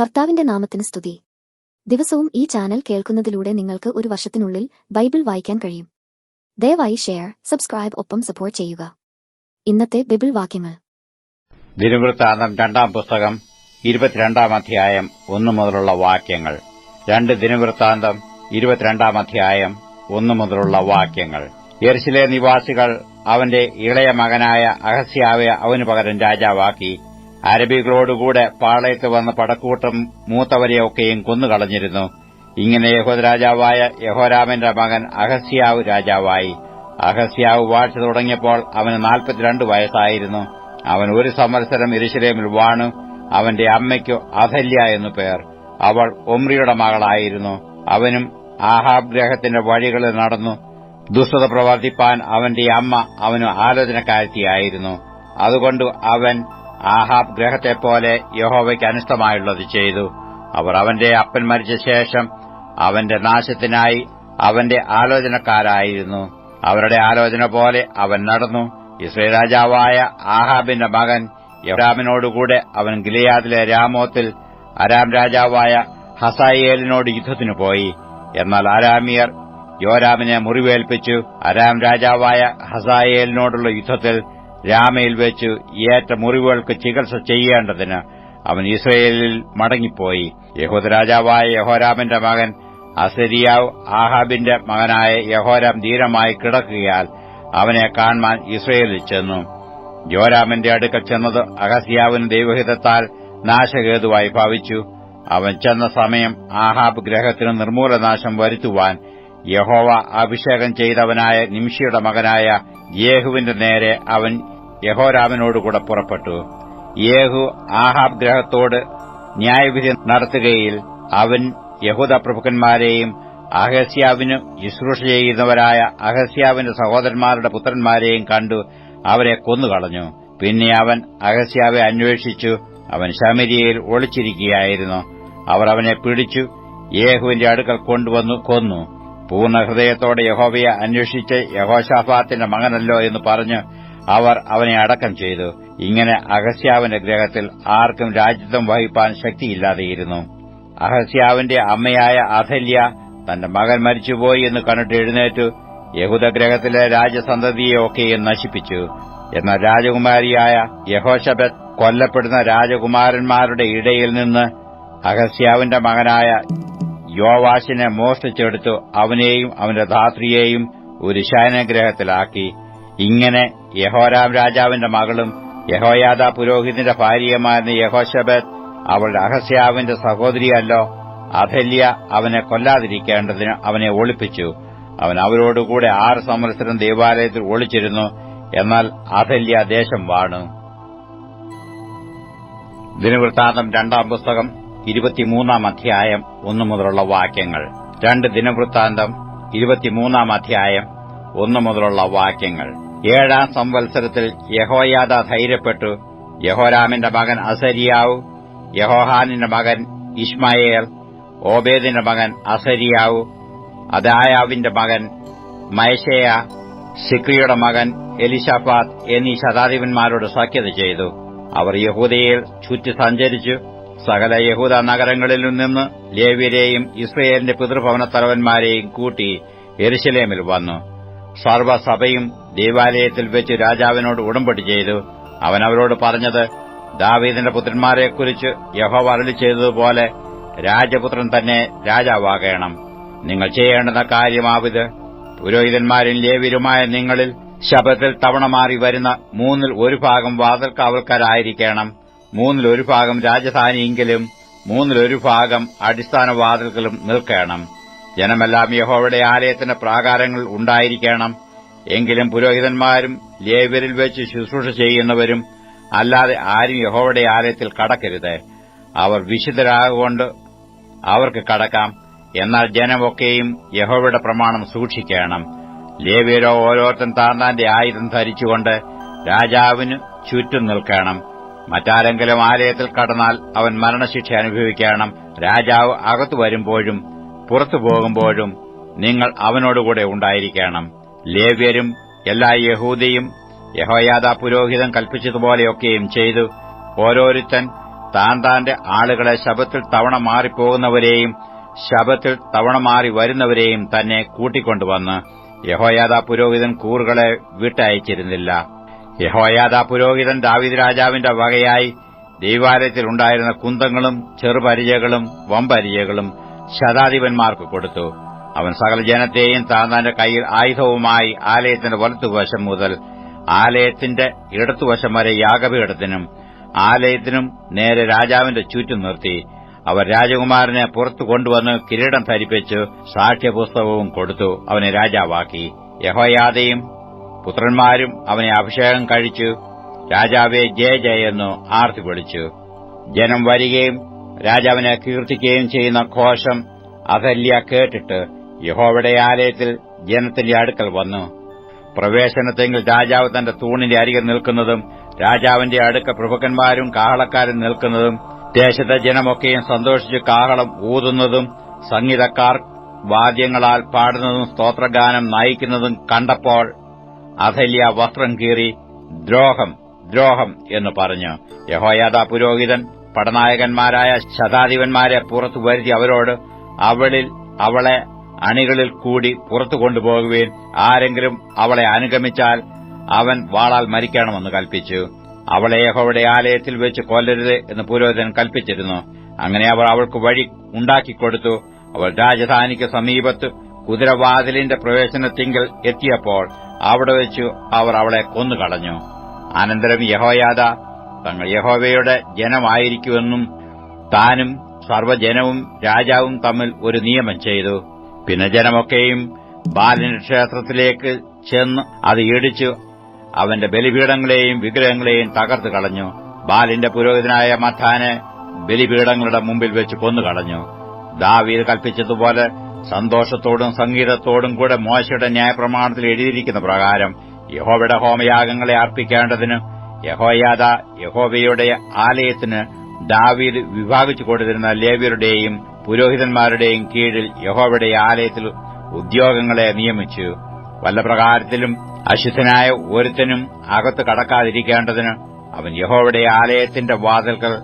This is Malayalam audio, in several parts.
കർത്താവിന്റെ നാമത്തിന് സ്തുതി. ദിവസവും ഈ ചാനൽ കേൾക്കുന്നതിലൂടെ നിങ്ങൾക്ക് ഒരു വർഷത്തിനുള്ളിൽ ബൈബിൾ വായിക്കാൻ കഴിയും. ദയവായി ഷെയർ സബ്സ്ക്രൈബ് ഒപ്പം സപ്പോർട്ട് ചെയ്യുക. ഇന്നത്തെ ബൈബിൾ വാക്യങ്ങൾ. ദിനവൃത്താന്തം രണ്ടാം പുസ്തകം ഇരുപത്തിരണ്ടാം അധ്യായം ഒന്നു മുതലുള്ള വാക്യങ്ങൾ. രണ്ട് ദിനവൃത്താന്തം ഇരുപത്തിരണ്ടാം അധ്യായം ഒന്നു മുതലുള്ള വാക്യങ്ങൾ. യെർശിലെ നിവാസികൾ അവന്റെ ഇളയ മകനായ അഹസ്യാവെ അവനു പകരം രാജാവാക്കി അരബികളോടുകൂടെ പാളയത്ത് വന്ന പടക്കൂട്ടം മൂത്തവരെയൊക്കെയും കൊന്നുകളഞ്ഞിരുന്നു. ഇങ്ങനെ യഹോദ് രാജാവായ യഹോരാമന്റെ മകൻ അഹസ്യാവ് രാജാവായി. അഹസ്യാവ് വാഴ്ച തുടങ്ങിയപ്പോൾ അവന് നാൽപ്പത്തിരണ്ട് വയസ്സായിരുന്നു. അവൻ ഒരു സംവത്സരം ഇരിശിലേമിൽ വാണു. അവന്റെ അമ്മയ്ക്കു അഥല്യ എന്നു പേർ. അവൾ ഒമ്രിയുടെ മകളായിരുന്നു. അവനും ആഹാബ് ഗ്രഹത്തിന്റെ വഴികളിൽ നടന്നു. ദുഷ്ടത പ്രവർത്തിപ്പാൻ അവന്റെ അമ്മ അവന് ആലോചനക്കാരത്തിയായിരുന്നു അതുകൊണ്ട് അവൻ ആഹാബ് ഗ്രഹത്തെപ്പോലെ യഹോവയ്ക്ക് അനിഷ്ടമായുള്ളത് ചെയ്തു. അവർ അവന്റെ അപ്പൻ മരിച്ച ശേഷം അവന്റെ നാശത്തിനായി അവന്റെ ആലോചനക്കാരായിരുന്നു. അവരുടെ ആലോചന പോലെ അവൻ നടന്നു. ഇസ്രയേൽ രാജാവായ ആഹാബിന്റെ മകൻ യഹ്റാമിനോടുകൂടെ അവൻ ഗിലിയാദിലെ രാമോത്തിൽ അരാം രാജാവായ ഹസായേലിനോട് യുദ്ധത്തിനു പോയി. എന്നാൽ അരാമിയർ യോരാമിനെ മുറിവേൽപ്പിച്ചു. അരാം രാജാവായ ഹസായേലിനോടുള്ള യുദ്ധത്തിൽ രാമയിൽ വെച്ച് ഏറ്റ മുറിവുകൾക്ക് ചികിത്സ ചെയ്യേണ്ടതിന് അവൻ ഇസ്രയേലിൽ മടങ്ങിപ്പോയി. യഹോദരാജാവായ യഹോരാമിന്റെ മകൻ അസരിയാവ് ആഹാബിന്റെ മകനായ യഹോരാം ധീരമായി കിടക്കുകയാൽ അവനെ കാണാൻ ഇസ്രയേലിൽ ചെന്നു. യോരാമിന്റെ അടുക്കൽ ചെന്നത് അഹസ്യാവിന് ദൈവഹിതത്താൽ നാശഹേതുവായി ഭാവിച്ചു. അവൻ ചെന്ന സമയം ആഹാബ് ഗ്രഹത്തിന് നിർമൂലനാശം വരുത്തുവാൻ യഹോവ അഭിഷേകം ചെയ്തവനായ നിംഷിയുടെ മകനായ യേഹുവിന്റെ നേരെ അവൻ യഹോരാമനോടുകൂടെ പുറപ്പെട്ടു. യേഹു ആഹാബ് ഗ്രഹത്തോട് ന്യായവിധി നടത്തുകയിൽ അവൻ യഹൂദ പ്രഭുക്കന്മാരെയും അഹസ്യാവിന് ശുശ്രൂഷ ചെയ്യുന്നവരായ അഹസ്യാവിന്റെ സഹോദരന്മാരുടെ പുത്രന്മാരെയും കണ്ടു അവരെ കൊന്നുകളഞ്ഞു. പിന്നെ അവൻ അഹസ്യാവെ അന്വേഷിച്ചു അവൻ ശമരിയയിൽ ഒളിച്ചിരിക്കുകയായിരുന്നു. അവർ അവനെ പിടിച്ചു യേഹുവിന്റെ അടുക്കൽ കൊണ്ടുവന്നു കൊന്നു. പൂർണ ഹൃദയത്തോടെ യഹോവയെ അന്വേഷിച്ച് യഹോഷാഫാത്തിന്റെ മകനല്ലോ എന്ന് പറഞ്ഞ് അവർ അവനെ അടക്കം ചെയ്തു. ഇങ്ങനെ അഹസ്യാവിന്റെ ഗ്രഹത്തിൽ ആർക്കും രാജ്യത്വം വഹിപ്പാൻ ശക്തിയില്ലാതെയിരുന്നു. അഹസ്യാവിന്റെ അമ്മയായ അഥല്യ തന്റെ മകൻ മരിച്ചുപോയി എന്ന് കണ്ടിട്ട് എഴുന്നേറ്റു. യഹൂദഗ്രഹത്തിലെ രാജസന്തതിയെയൊക്കെയും നശിപ്പിച്ചു. എന്നാൽ രാജകുമാരിയായ യഹോഷബത്ത് കൊല്ലപ്പെടുന്ന രാജകുമാരന്മാരുടെ ഇടയിൽ നിന്ന് അഹസ്യാവിന്റെ മകനായ യോവാശിനെ മോഷ്ടിച്ചെടുത്തു അവനെയും അവന്റെ ധാത്രിയെയും ഒരു ശയനഗ്രഹത്തിലാക്കി. ഇങ്ങനെ യഹോരാം രാജാവിന്റെ മകളും യഹോയാദ പുരോഹിതന്റെ ഭാര്യയുമായിരുന്ന യഹോശബത്ത് അവളുടെ അഹസ്യാവിന്റെ സഹോദരിയല്ലോ. അഥല്യ അവനെ കൊല്ലാതിരിക്കേണ്ടതിന് അവനെ ഒളിപ്പിച്ചു. അവൻ അവരോടുകൂടെ ആറ് സംവത്സരം ദേവാലയത്തിൽ ഒളിച്ചിരുന്നു. എന്നാൽ അഥല്യ ദേശം വാണു. ദിനവൃത്താന്തം രണ്ടാം പുസ്തകം ഇരുപത്തിമൂന്നാം അധ്യായം ഒന്നു മുതലുള്ള വാക്യങ്ങൾ. രണ്ട് ദിനവൃത്താന്തം ഇരുപത്തിമൂന്നാം അധ്യായം ഒന്നു മുതലുള്ള വാക്യങ്ങൾ. ഏഴാം സംവത്സരത്തിൽ യഹോയാദ ധൈര്യപ്പെട്ടു. യഹോരാമിന്റെ മകൻ അസരിയാവ് യഹോഹാനിന്റെ മകൻ ഇസ്മായേൽ ഓബേദിന്റെ മകൻ അസരിയാവു അദായാവിന്റെ മകൻ മൈഷയ സിക്രിയുടെ മകൻ എലിഷാഫാത്ത് എന്നീ ശതാധിപന്മാരോട് സഖ്യത ചെയ്തു. അവർ യഹൂദയിൽ ചുറ്റി സഞ്ചരിച്ചു. സകല യഹൂദ നഗരങ്ങളിൽ നിന്ന് ലേവ്യരെയും ഇസ്രയേലിന്റെ പിതൃഭവന തലവന്മാരെയും കൂട്ടി എരുശലേമിൽ വന്നു. സർവസഭയും ദേവാലയത്തിൽ വെച്ച് രാജാവിനോട് ഉടമ്പടി ചെയ്തു. അവൻ അവരോട് പറഞ്ഞത് ദാവീദിന്റെ പുത്രന്മാരെക്കുറിച്ച് യഹോവ അരളി ചെയ്തതുപോലെ രാജപുത്രൻ തന്നെ രാജാവാകേണം. നിങ്ങൾ ചെയ്യേണ്ടുന്ന കാര്യമാവിത്. പുരോഹിതന്മാരും ലേവ്യരുമായ നിങ്ങളിൽ ശബത്തിൽ തവണ മാറി വരുന്ന മൂന്നിൽ ഒരു ഭാഗം വാതിൽ ഒരു ഭാഗം രാജധാനിയെങ്കിലും മൂന്നിലൊരു ഭാഗം അടിസ്ഥാന വാതിലുകളും നിൽക്കണം. ജനമെല്ലാം യഹോവയുടെ ആലയത്തിന്റെ പ്രാകാരങ്ങൾ ഉണ്ടായിരിക്കണം. എങ്കിലും പുരോഹിതന്മാരും ലേവ്യരിൽ വെച്ച് ശുശ്രൂഷ ചെയ്യുന്നവരും അല്ലാതെ ആരും യഹോവയുടെ ആലയത്തിൽ കടക്കരുത്. അവർ വിശുദ്ധരാകൊണ്ട് അവർക്ക് കടക്കാം. എന്നാൽ ജനമൊക്കെയും യഹോവയുടെ പ്രമാണം സൂക്ഷിക്കണം. ലേവ്യരോ ഓരോരുത്തൻ താന്താന്റെ ആയുധം ധരിച്ചുകൊണ്ട് രാജാവിന് ചുറ്റും നിൽക്കണം. മറ്റാരെങ്കിലും ആലയത്തിൽ കടന്നാൽ അവൻ മരണശിക്ഷ അനുഭവിക്കണം. രാജാവ് അകത്തു വരുമ്പോഴും പുറത്തു പോകുമ്പോഴും നിങ്ങൾ അവനോടുകൂടെ ഉണ്ടായിരിക്കണം. ലേവ്യരും എല്ലാ യഹൂദിയും യഹോയാദ പുരോഹിതൻ കൽപ്പിച്ചതുപോലെയൊക്കെയും ചെയ്തു. ഓരോരുത്തൻ താൻ താന്റെ ആളുകളെ ശബത്തിൽ തവണ മാറിപ്പോകുന്നവരെയും ശബത്തിൽ തവണ മാറി വരുന്നവരെയും തന്നെ കൂട്ടിക്കൊണ്ടുവന്ന്. യഹോയാദ പുരോഹിതൻ കൂറുകളെ വിട്ടയച്ചിരുന്നില്ല. യഹോയാദ പുരോഹിതൻ ദാവിദ് രാജാവിന്റെ വകയായി ദൈവാലയത്തിലുണ്ടായിരുന്ന കുന്തങ്ങളും ചെറുപരിചകളും വമ്പരിചകളും ശതാധിപന്മാർക്ക് കൊടുത്തു. അവൻ സകല ജനത്തെയും താന്താന്റെ കയ്യിൽ ആയുധവുമായി ആലയത്തിന്റെ വലത്തുവശം മുതൽ ആലയത്തിന്റെ ഇടത്തുവശം വരെ യാഗപീഠത്തിനും ആലയത്തിനും നേരെ രാജാവിന്റെ ചുറ്റും നിർത്തി. അവർ രാജകുമാരനെ പുറത്തു കൊണ്ടുവന്ന് കിരീടം ധരിപ്പിച്ച് സാക്ഷ്യപുസ്തകവും കൊടുത്തു. അവനെ രാജാവാക്കി. യഹോയാദയും പുത്രന്മാരും അവനെ അഭിഷേകം കഴിച്ചു. രാജാവെ ജയ ജയെന്നു ആർത്തി വിളിച്ചു. ജനം വരികയും രാജാവിനെ കീർത്തിക്കുകയും ചെയ്യുന്ന ഘോഷം അഹല്യ കേട്ടിട്ട് യഹോവയുടെ ആലയത്തിൽ ജനത്തിന്റെ അടുക്കൽ വന്നു. പ്രവേശനത്തെങ്കിൽ രാജാവ് തന്റെ തൂണിന്റെ അരികെ നിൽക്കുന്നതും രാജാവിന്റെ അടുക്ക പ്രഭുക്കന്മാരും കാഹളക്കാരും നിൽക്കുന്നതും ദേശത്തെ ജനമൊക്കെയും സന്തോഷിച്ച് കാഹളം ഊതുന്നതും സംഗീതക്കാർ വാദ്യങ്ങളാൽ പാടുന്നതും സ്തോത്രഗാനം നയിക്കുന്നതും കണ്ടപ്പോൾ അഹല്യ വസ്ത്രം കീറി ദ്രോഹം ദ്രോഹം എന്ന് പറഞ്ഞു. യഹോയാദ പുരോഹിതൻ പടനായകന്മാരായ ശതാധിപന്മാരെ പുറത്തു വരുത്തി അവരോട് അവളിൽ അവളെ അണികളിൽ കൂടി പുറത്തു കൊണ്ടുപോകുവേൻ. ആരെങ്കിലും അവളെ അനുഗമിച്ചാൽ അവൻ വാളാൽ മരിക്കണമെന്ന് കൽപ്പിച്ചു. അവളെ യഹോവയുടെ ആലയത്തിൽ വെച്ച് കൊല്ലരുത് എന്ന് പുരോഹിതൻ കൽപ്പിച്ചിരുന്നു. അങ്ങനെ അവർ അവൾക്ക് വഴി ഉണ്ടാക്കിക്കൊടുത്തു അവൾ രാജധാനിക്ക് സമീപത്ത് കുതിരവാതിലിന്റെ പ്രവേശനത്തിങ്കൽ എത്തിയപ്പോൾ അവിടെ വെച്ചു അവർ അവളെ കൊന്നുകളഞ്ഞു. അനന്തരം യഹോയാദ തങ്ങൾ യഹോവയുടെ ജനമായിരിക്കുമെന്നും താനും സർവജനവും രാജാവും തമ്മിൽ ഒരു നിയമം ചെയ്തു. പിന്നെ ജനമൊക്കെയും ബാലിന്റെ ക്ഷേത്രത്തിലേക്ക് ചെന്ന് അത് ഇടിച്ചു. അവന്റെ ബലിപീഠങ്ങളെയും വിഗ്രഹങ്ങളെയും തകർത്ത് കളഞ്ഞു. ബാലിന്റെ പുരോഹിതനായ മത്താനെ ബലിപീഠങ്ങളുടെ മുമ്പിൽ വെച്ച് കൊന്നുകളഞ്ഞു. ദാവീദ് കൽപ്പിച്ചതുപോലെ സന്തോഷത്തോടും സംഗീതത്തോടും കൂടെ മോശയുടെ ന്യായപ്രമാണത്തിൽ എഴുതിയിരിക്കുന്ന പ്രകാരം യഹോവയുടെ ഹോമയാഗങ്ങളെ അർപ്പിക്കേണ്ടതിന് യഹോയാദ യഹോവയുടെ ആലയത്തിന് ദാവീദ് വിഭാഗിച്ചു കൊടുത്തിരുന്ന ലേവ്യരുടെയും പുരോഹിതന്മാരുടെയും കീഴിൽ യഹോവയുടെ ആലയത്തിൽ ഉദ്യോഗങ്ങളെ നിയമിച്ചു. വല്ല പ്രകാരത്തിലും അശുദ്ധനായ ഒരുത്തനും അകത്ത് കടക്കാതിരിക്കേണ്ടതിന് അവൻ യഹോവയുടെ ആലയത്തിന്റെ വാതിൽക്കൽ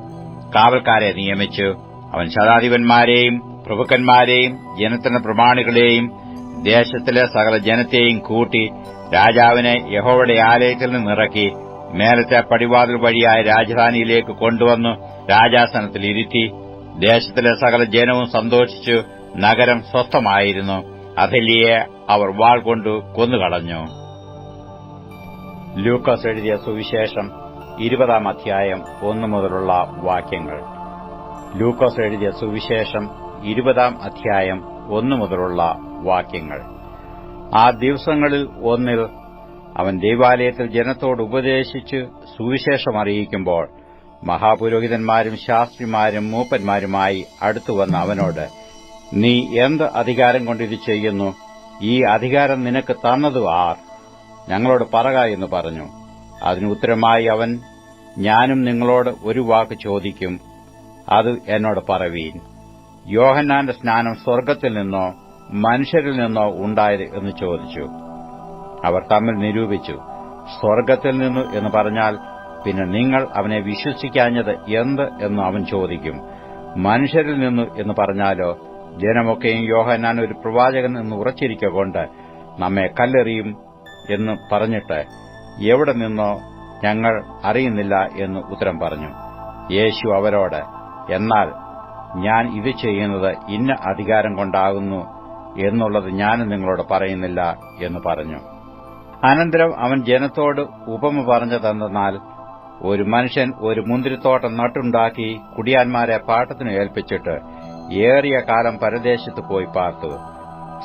കാവൽക്കാരെ നിയമിച്ചു. അവൻ ശതാധിപന്മാരെയും പ്രഭുക്കന്മാരെയും ജനത്തിന്റെ പ്രമാണികളെയും ദേശത്തിലെ സകല ജനത്തെയും കൂട്ടി രാജാവിനെ യഹോവയുടെ ആലയത്തിൽ നിന്നിറക്കി മേലത്തെ പടിവാതിൽ വഴിയായ രാജധാനിയിലേക്ക് കൊണ്ടുവന്നു രാജാസനത്തിൽ ഇരുത്തി ദേശത്തിലെ സകല ജനവും സന്തോഷിച്ചു നഗരം സ്വസ്ഥമായിരുന്നു. അഥല്യയെ അവർ വാൾ കൊണ്ടു കൊന്നുകളഞ്ഞു. ലൂക്കസ് എഴുതിയ സുവിശേഷം ഇരുപതാം അധ്യായം ഒന്നു മുതലുള്ള വാക്യങ്ങൾ. ലൂക്കോസ് എഴുതിയ സുവിശേഷം ഇരുപതാം അധ്യായം ഒന്നു മുതലുള്ള വാക്യങ്ങൾ. ആ ദിവസങ്ങളിൽ ഒന്നിൽ അവൻ ദേവാലയത്തിൽ ജനത്തോട് ഉപദേശിച്ച് സുവിശേഷം അറിയിക്കുമ്പോൾ മഹാപുരോഹിതന്മാരും ശാസ്ത്രിമാരും മൂപ്പന്മാരുമായി അടുത്തുവന്ന അവനോട് നീ എന്ത് അധികാരം കൊണ്ടിത് ചെയ്യുന്നു? ഈ അധികാരം നിനക്ക് തന്നതു ആർ? ഞങ്ങളോട് പറക എന്ന് പറഞ്ഞു. അതിന് ഉത്തരമായി അവൻ ഞാനും നിങ്ങളോട് ഒരു വാക്ക് ചോദിക്കും അത് എന്നോട് പറവീൻ. യോഹന്നാന്റെ സ്നാനം സ്വർഗത്തിൽ നിന്നോ മനുഷ്യരിൽ നിന്നോ ഉണ്ടായത് എന്ന് ചോദിച്ചു. അവർ തമ്മിൽ നിരൂപിച്ചു സ്വർഗത്തിൽ നിന്നു എന്ന് പറഞ്ഞാൽ പിന്നെ നിങ്ങൾ അവനെ വിശ്വസിക്കാഞ്ഞത് എന്ത് എന്ന് അവൻ ചോദിക്കും. മനുഷ്യരിൽ നിന്നു എന്ന് പറഞ്ഞാലോ? ജനമൊക്കെയും യോഹന്നാൻ ഒരു പ്രവാചകൻ എന്ന് ഉറച്ചിരിക്കൊണ്ട് നമ്മെ കല്ലെറിയും എന്ന് പറഞ്ഞിട്ട് എവിടെ നിന്നോ ഞങ്ങൾ അറിയുന്നില്ല എന്ന് ഉത്തരം പറഞ്ഞു. യേശു അവരോട് എന്നാൽ ഞാൻ ഇത് ചെയ്യുന്നത് ഇന്ന അധികാരം കൊണ്ടാകുന്നു എന്നുള്ളത് ഞാനും നിങ്ങളോട് പറയുന്നില്ല എന്ന് പറഞ്ഞു. അനന്തരം അവൻ ജനത്തോട് ഉപമ പറഞ്ഞതെന്നാൽ ഒരു മനുഷ്യൻ ഒരു മുന്തിരിത്തോട്ടം നട്ടുണ്ടാക്കി കുടിയാന്മാരെ പാട്ടത്തിന് ഏൽപ്പിച്ചിട്ട് ഏറിയ കാലം പരദേശത്ത് പോയി പാർത്തു.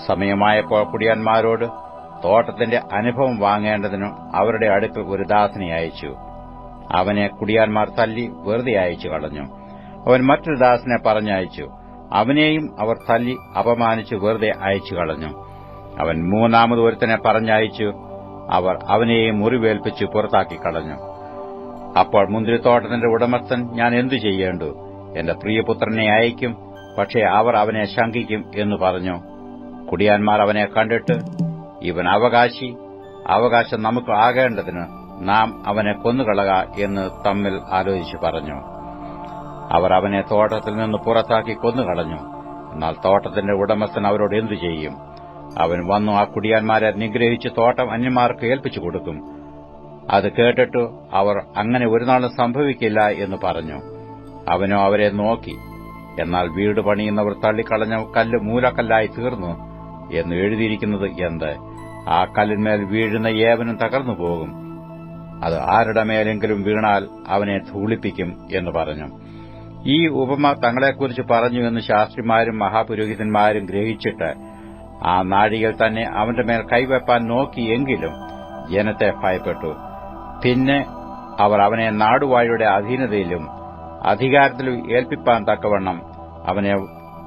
സമയമായപ്പോൾ കുടിയാന്മാരോട് തോട്ടത്തിന്റെ അനുഭവം വാങ്ങേണ്ടതിന് അവരുടെ അടുക്കൽ ഒരു ദാസനെ അയച്ചു. അവനെ കുടിയാന്മാർ തല്ലി വെറുതെ അയച്ചു കളഞ്ഞു. അവൻ മറ്റൊരു ദാസനെ പറഞ്ഞയച്ചു. അവനെയും അവർ തല്ലി അപമാനിച്ച് വെറുതെ അയച്ചു കളഞ്ഞു. അവൻ മൂന്നാമത് ഒരുത്തനെ പറഞ്ഞയച്ചു. അവർ അവനെയും മുറിവേൽപ്പിച്ച് പുറത്താക്കി കളഞ്ഞു. അപ്പോൾ മുന്തിരിത്തോട്ടത്തിന്റെ ഉടമസ്ഥൻ ഞാൻ എന്തു ചെയ്യേണ്ടു? എന്റെ പ്രിയപുത്രനെ അയക്കും പക്ഷേ അവർ അവനെ ശങ്കിക്കും എന്ന് പറഞ്ഞു. കുടിയാന്മാർ അവനെ കണ്ടിട്ട് ഇവൻ അവകാശി അവകാശം നമുക്ക് ആകേണ്ടതിന് നാം അവനെ കൊന്നുകളക എന്ന് തമ്മിൽ ആലോചിച്ചു പറഞ്ഞു. അവർ അവനെ തോട്ടത്തിൽ നിന്ന് പുറത്താക്കി കൊന്നുകളഞ്ഞു. എന്നാൽ തോട്ടത്തിന്റെ ഉടമസ്ഥൻ അവരോട് എന്തു ചെയ്യും? അവൻ വന്നു ആ കുടിയാന്മാരെ നിഗ്രഹിച്ച് തോട്ടം അന്യന്മാർക്ക് ഏൽപ്പിച്ചു കൊടുക്കും. അത് കേട്ടിട്ടു അവർ അങ്ങനെ ഒരു നാളും സംഭവിക്കില്ല എന്ന് പറഞ്ഞു. അവനോ അവരെ നോക്കി. എന്നാൽ വീട് പണിയുന്നവർ തള്ളിക്കളഞ്ഞ കല്ല് മൂലക്കല്ലായി തീർന്നു എന്ന് എഴുതിയിരിക്കുന്നത് എന്ത്? ആ കല്ലിന്മേൽ വീഴുന്ന ഏവനും തകർന്നു പോകും അത് ആരുടെ മേലെങ്കിലും വീണാൽ അവനെ ധൂളിപ്പിക്കും എന്ന് പറഞ്ഞു. ഈ ഉപമ തങ്ങളെക്കുറിച്ച് പറഞ്ഞു എന്ന് ശാസ്ത്രിമാരും മഹാപുരോഹിതന്മാരും ഗ്രഹിച്ചിട്ട് ആ നാഴികൾ തന്നെ അവന്റെ മേൽ കൈവെപ്പാൻ നോക്കിയെങ്കിലും ജനത്തെ ഭയപ്പെട്ടു. പിന്നെ അവർ അവനെ നാടുവാഴിയുടെ അധീനതയിലും അധികാരത്തിലും ഏൽപ്പിപ്പാൻ തക്കവണ്ണം അവനെ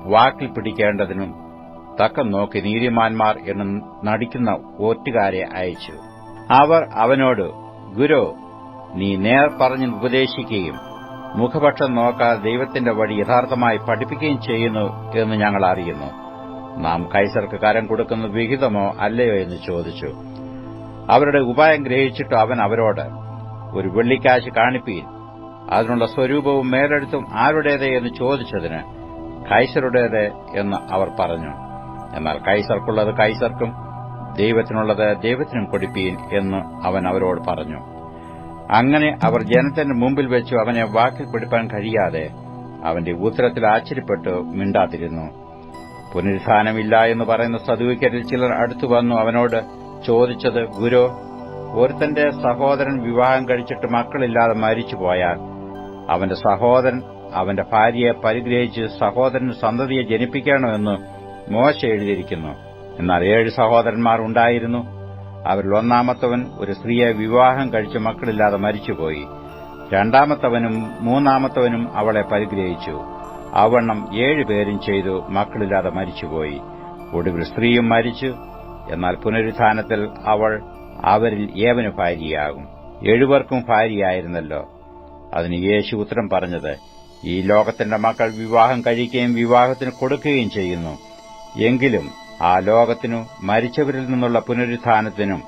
വാക്കിൽ പിടിക്കേണ്ടതിനും തക്കം നോക്കി നീതിമാന്മാർ എന്ന് നടിക്കുന്ന ഓറ്റുകാരെ അയച്ചു. അവർ അവനോട് ഗുരു നീ നേർ പറഞ്ഞ് ഉപദേശിക്കുകയും മുഖപക്ഷം നോക്കാതെ ദൈവത്തിന്റെ വഴി യഥാർത്ഥമായി പഠിപ്പിക്കുകയും ചെയ്യുന്നു എന്ന് ഞങ്ങൾ അറിയുന്നു. നാം കൈസർക്ക് കരം കൊടുക്കുന്നത് വിഹിതമോ അല്ലയോ എന്ന് ചോദിച്ചു. അവരുടെ ഉപായം ഗ്രഹിച്ചിട്ട് അവൻ അവരോട് ഒരു വെള്ളിക്കാശ് കാണിപ്പീൻ. അതിനുള്ള സ്വരൂപവും മേലെടുത്തും ആരുടേത്? എന്ന് ചോദിച്ചതിന് കൈസറുടേത് എന്ന് അവർ പറഞ്ഞു. എന്നാൽ കൈസർക്കുള്ളത് കൈസർക്കും ദൈവത്തിനുള്ളത് ദൈവത്തിനും കൊടുപ്പീൻ എന്ന് അവൻ അവരോട് പറഞ്ഞു. അങ്ങനെ അവർ ജനത്തിന്റെ മുമ്പിൽ വെച്ചു അവനെ വാക്കിൽ പിടിപ്പാൻ കഴിയാതെ അവന്റെ ഉത്തരത്തിൽ ആശ്ചര്യപ്പെട്ട് മിണ്ടാതിരുന്നു. പുനരുത്ഥാനമില്ല എന്ന് പറയുന്ന സദുവിക്കരിൽ ചിലർ അടുത്തു വന്നു അവനോട് ചോദിച്ചത് ഗുരു ഒരുത്തന്റെ സഹോദരൻ വിവാഹം കഴിച്ചിട്ട് മക്കളില്ലാതെ മരിച്ചുപോയാൽ അവന്റെ സഹോദരൻ അവന്റെ ഭാര്യയെ പരിഗ്രഹിച്ച് സഹോദരൻ സന്തതിയെ ജനിപ്പിക്കണമെന്ന് മോശ എഴുതിയിരിക്കുന്നു. എന്നാൽ ഏഴ് സഹോദരന്മാർ ഉണ്ടായിരുന്നു. അവരിൽ ഒന്നാമത്തവൻ ഒരു സ്ത്രീയെ വിവാഹം കഴിച്ച് മക്കളില്ലാതെ മരിച്ചുപോയി. രണ്ടാമത്തവനും മൂന്നാമത്തവനും അവളെ പരിഗ്രഹിച്ചു. അവണ്ണം ഏഴുപേരും ചെയ്തു മക്കളില്ലാതെ മരിച്ചുപോയി. ഒടുവിൽ സ്ത്രീയും മരിച്ചു. എന്നാൽ പുനരുത്ഥാനത്തിൽ അവൾ അവരിൽ ഏവന് ഭാര്യയാകും. എഴുവർക്കും ഭാര്യയായിരുന്നല്ലോ. അതിന് യേശു ഉത്തരം പറഞ്ഞത് ഈ ലോകത്തിന്റെ മക്കൾ വിവാഹം കഴിക്കുകയും വിവാഹത്തിന് കൊടുക്കുകയും ചെയ്യുന്നു. എങ്കിലും ആ ലോകത്തിനു മരിച്ചവരിൽ നിന്നുള്ള പുനരുത്ഥാനത്തിനും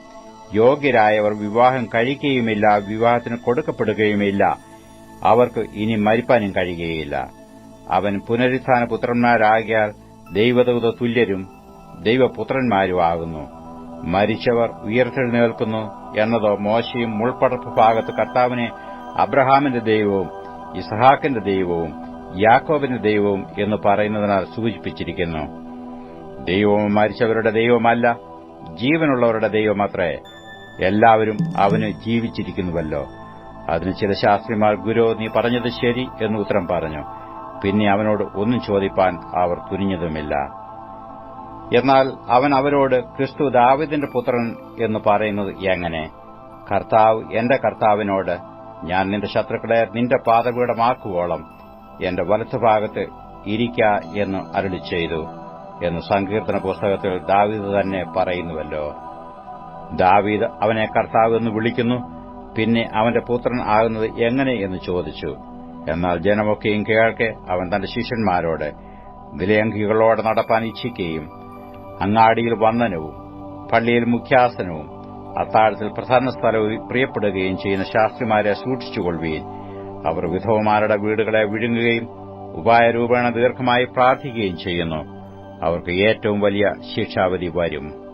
യോഗ്യരായവർ വിവാഹം കഴിക്കുകയുമില്ല വിവാഹത്തിന് കൊടുക്കപ്പെടുകയുമില്ല. അവർക്ക് ഇനി മരിപ്പാനും കഴിയുകയില്ല. അവൻ പുനരുത്ഥാന പുത്രന്മാരാകിയാൽ ദൈവദൂത തുല്യരും ദൈവപുത്രന്മാരുമാകുന്നു മരിച്ചവർ ഉയർത്തെഴുന്നേൽക്കുന്നു എന്നതോ മോശയും മുൾപ്പടർപ്പ് ഭാഗത്ത് കർത്താവിനെ അബ്രഹാമിന്റെ ദൈവവും ഇസഹാക്കിന്റെ ദൈവവും യാക്കോബിന്റെ ദൈവവും എന്ന് പറയുന്നതിനാൽ സൂചിപ്പിച്ചിരിക്കുന്നു. ദൈവവും മരിച്ചവരുടെ ദൈവമല്ല ജീവനുള്ളവരുടെ ദൈവമാത്രേ. എല്ലാവരും അവന് ജീവിച്ചിരിക്കുന്നുവല്ലോ. അതിന് ചില ശാസ്ത്രിമാർ ഗുരു നീ പറഞ്ഞത് ശരി എന്ന് ഉത്തരം പറഞ്ഞു. പിന്നെ അവനോട് ഒന്നും ചോദിപ്പാൻ അവർ തുനിഞ്ഞതുമില്ല. എന്നാൽ അവൻ അവരോട് ക്രിസ്തു ദാവിദിന്റെ പുത്രൻ എന്ന് പറയുന്നത് എങ്ങനെ? കർത്താവ് എന്റെ കർത്താവിനോട് ഞാൻ നിന്റെ ശത്രുക്കളെ നിന്റെ പാതപീഠമാക്കുവോളം എന്റെ വലത്തുഭാഗത്ത് ഇരിക്ക എന്ന് അരുളി ചെയ്തു. എന്ന് സങ്കീർത്തന പുസ്തകത്തിൽ ദാവീദ് തന്നെ പറയുന്നുവല്ലോ. ദാവീദ് അവനെ കർത്താവ് എന്ന് വിളിക്കുന്നു പിന്നെ അവന്റെ പുത്രൻ ആകുന്നത് എങ്ങനെ എന്ന് ചോദിച്ചു. എന്നാൽ ജനമൊക്കെയും കേൾക്കെ അവൻ തന്റെ ശിഷ്യന്മാരോട് വിലയങ്കികളോട് നടപ്പാൻ ഇച്ഛിക്കുകയും അങ്ങാടിയിൽ വന്ദനവും പള്ളിയിൽ മുഖ്യാസനവും അത്താഴത്തിൽ പ്രധാന സ്ഥലവും പ്രിയപ്പെടുകയും ചെയ്യുന്ന ശാസ്ത്രിമാരെ സൂക്ഷിച്ചുകൊള്ളുകയും അവർ വിധവമാരുടെ വീടുകളെ വിഴുങ്ങുകയും ഉപായരൂപേണ ദീർഘമായി പ്രാർത്ഥിക്കുകയും ചെയ്യുന്നു. അവർക്ക് ഏറ്റവും വലിയ ശിക്ഷാവധി വരും.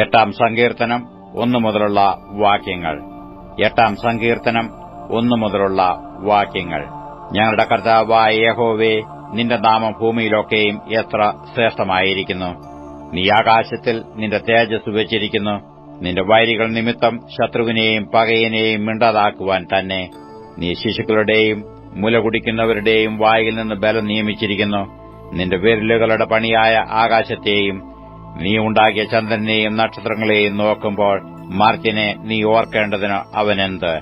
എട്ടാം സങ്കീർത്തനം ഒന്നു മുതലുള്ള വാക്യങ്ങൾ. എട്ടാം സങ്കീർത്തനം ഒന്നു മുതലുള്ള വാക്യങ്ങൾ. ഞങ്ങളുടെ കർത്താവായ യഹോവേ നിന്റെ നാമം ഭൂമിയിലൊക്കെയും എത്ര ശ്രേഷ്ഠമായിരിക്കുന്നു. നീ ആകാശത്തിൽ നിന്റെ തേജസ് വെച്ചിരിക്കുന്നു. നിന്റെ വൈരികൾ നിമിത്തം ശത്രുവിനെയും പകയനെയും മിണ്ടാതാക്കുവാൻ തന്നെ. നീ ശിശുക്കളുടെയും മുല കുടിക്കുന്നവരുടെയും വായിൽ നിന്ന് ബലം നിയമിച്ചിരിക്കുന്നു. നിന്റെ വിരലുകളുടെ പണിയായ ആകാശത്തെയും നീ ഉണ്ടാക്കിയ ചന്ദ്രനെയും നക്ഷത്രങ്ങളെയും നോക്കുമ്പോൾ മാർച്ചിനെ നീ ഓർക്കേണ്ടതിന് അവനെന്ത്?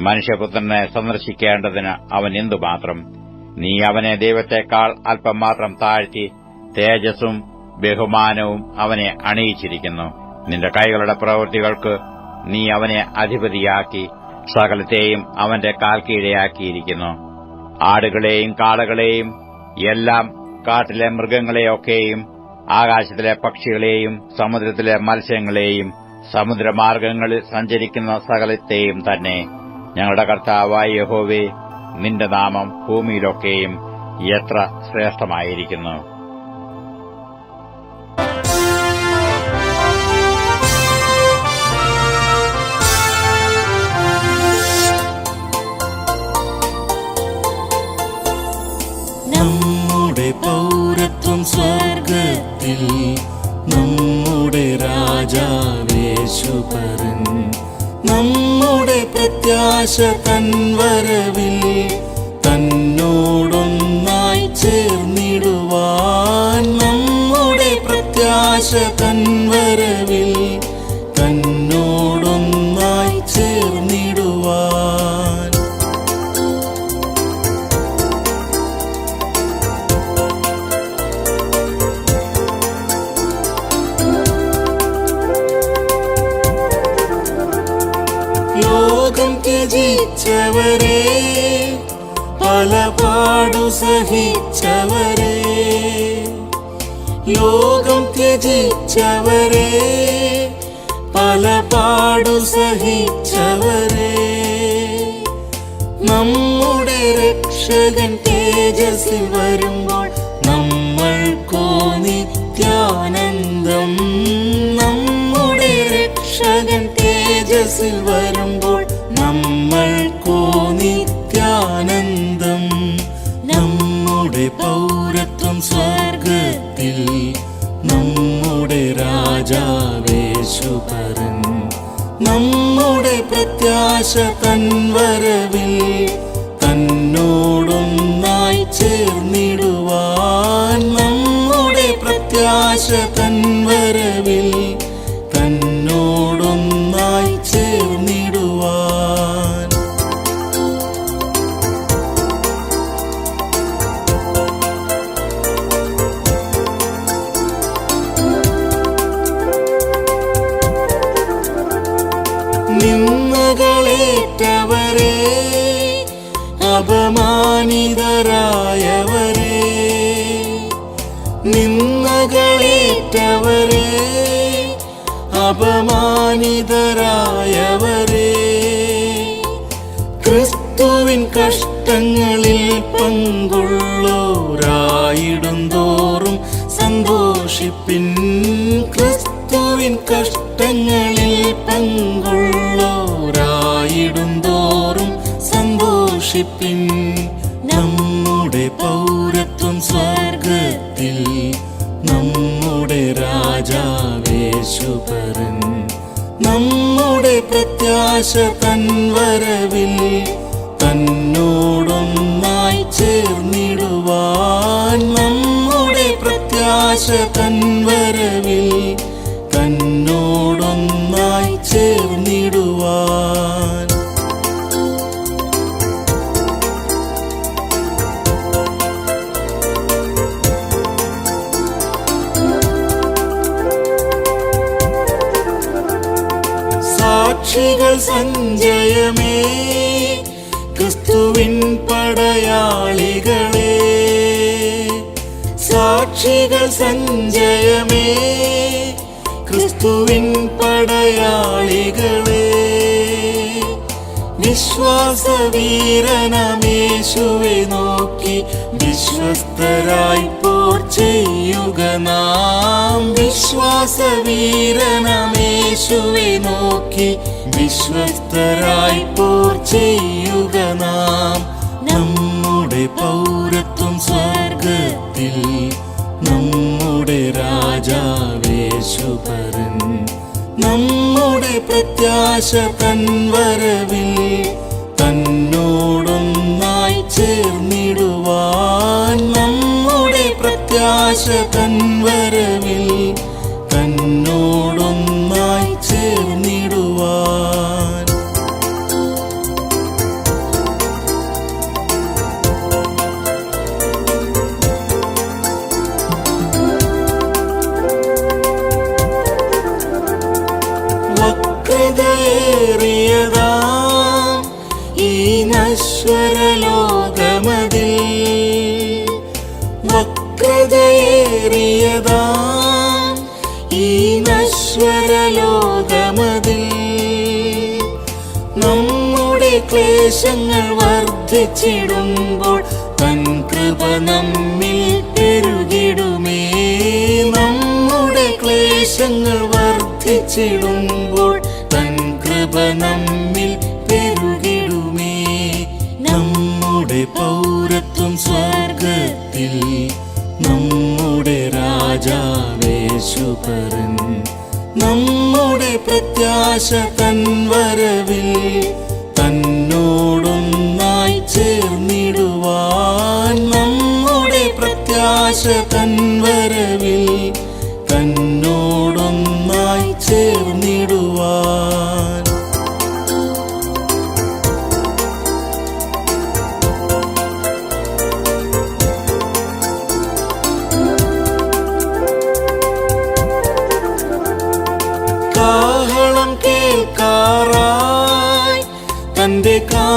മനുഷ്യപുത്രനെ സന്ദർശിക്കേണ്ടതിന് അവൻ എന്തുമാത്രം നീ അവനെ ദൈവത്തെക്കാൾ അല്പം മാത്രം താഴ്ത്തി തേജസ്സും ബഹുമാനവും അവനെ അണിയിച്ചിരിക്കുന്നു. നിന്റെ കൈകളുടെ പ്രവൃത്തികൾക്ക് നീ അവനെ അധിപതിയാക്കി സകലത്തെയും അവന്റെ കാൽക്കീഴയാക്കിയിരിക്കുന്നു. ആടുകളെയും കാളകളെയും എല്ലാം കാട്ടിലെ മൃഗങ്ങളെയൊക്കെയും ആകാശത്തിലെ പക്ഷികളെയും സമുദ്രത്തിലെ മത്സ്യങ്ങളെയും സമുദ്രമാർഗങ്ങളിൽ സഞ്ചരിക്കുന്ന സകലത്തെയും തന്നെ ഞങ്ങളുടെ കർത്താവായ യഹോവേ നിന്റെ നാമം ഭൂമിയിലൊക്കെയും എത്ര ശ്രേഷ്ഠമായിരിക്കുന്നു. നമ്മുടെ പൗരത്വം സ്വർഗത്തിൽ നമ്മുടെ രാജാവേശു പറഞ്ഞു നമ്മുടെ പ്രത്യാശ തൻവരവിൽ തന്നോടൊന്നായി ചേർന്നിടുവാൻ നമ്മുടെ പ്രത്യാശ തൻവരവിൽ ലോകം ത്യജിച്ചവരെ പല പാടു സഹിച്ചവരെ. ലോകം ത്യജിച്ചവരെ പല പാടു സഹിച്ചവരെ. നമ്മുടെ രക്ഷകൻ തേജസ്സിൽ വരുമ്പോൾ നമ്മൾക്കോ നിത്യാനന്ദം. നമ്മുടെ രക്ഷകൻ തേജസ്സിൽ വരുമ്പോൾ രാജാവേശുപരൻ നമ്മുടെ പ്രത്യാശ തൻവരവിൽ തന്നോടൊന്നായി നിന്നകളേറ്റവരെ അപമാനിതരായവരെ. ക്രിസ്തുവിൻ കഷ്ടങ്ങളിൽ പങ്കുള്ളോരായിടും തോറും സന്തോഷിപ്പിൻ. ക്രിസ്തുവിൻ കഷ്ടങ്ങളിൽ പങ്കുള്ളോരായിടും തോറും സന്തോഷിപ്പിൻ. നമ്മുടെ പൗരത്വം സ്വർഗത്തിൽ രാജാവേശുപരൻ നമ്മുടെ പ്രത്യാശ തൻവരവിൽ തന്നോടൊന്നായി ചേർന്നിടുവാൻ നമ്മുടെ പ്രത്യാശ തൻവരവിൽ വിശ്വാസവീരനമേശുവെ നോക്കി വിശ്വസ്തരായി പോർ ചെയ്യുക നാം. വിശ്വാസവീരനമേശുവെ നോക്കി വിശ്വസ്തരായി പോർ ചെയ്യുക നാം. നമ്മുടെ പൗരത്വം സ്വർഗത്തിൽ നമ്മുടെ രാജാവേശുപരൻ നമ്മുടെ പ്രത്യാശ തൻവരവിൽ പ്രത്യാശ തൻവരവിൽ വക്രതയേറിയതാം ഈ നമ്മുടെ ക്ലേശങ്ങൾ വർദ്ധിച്ചിടുമ്പോൾ തൻ കൃപ നമ്മിൽ പെരുകിടുമേ. നമ്മുടെ ക്ലേശങ്ങൾ വർദ്ധിച്ചിടുമ്പോൾ തൻ കൃപ നമ്മിൽ പെരുകിടുമേ. നമ്മുടെ പൗരത്വം സ്വർഗത്തിൽ രാജാവേശുപരൻ നമ്മുടെ പ്രത്യാശ തൻ വരവിൽ തന്നോടൊന്നായി ചേർന്നിടുവാൻ നമ്മുടെ പ്രത്യാശ തൻ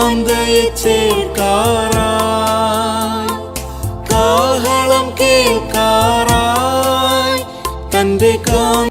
തന്റെ കാന്തയെ ചേർക്കാറായി കാഹളം കേൾക്കാറായി തന്റെ കാന്ത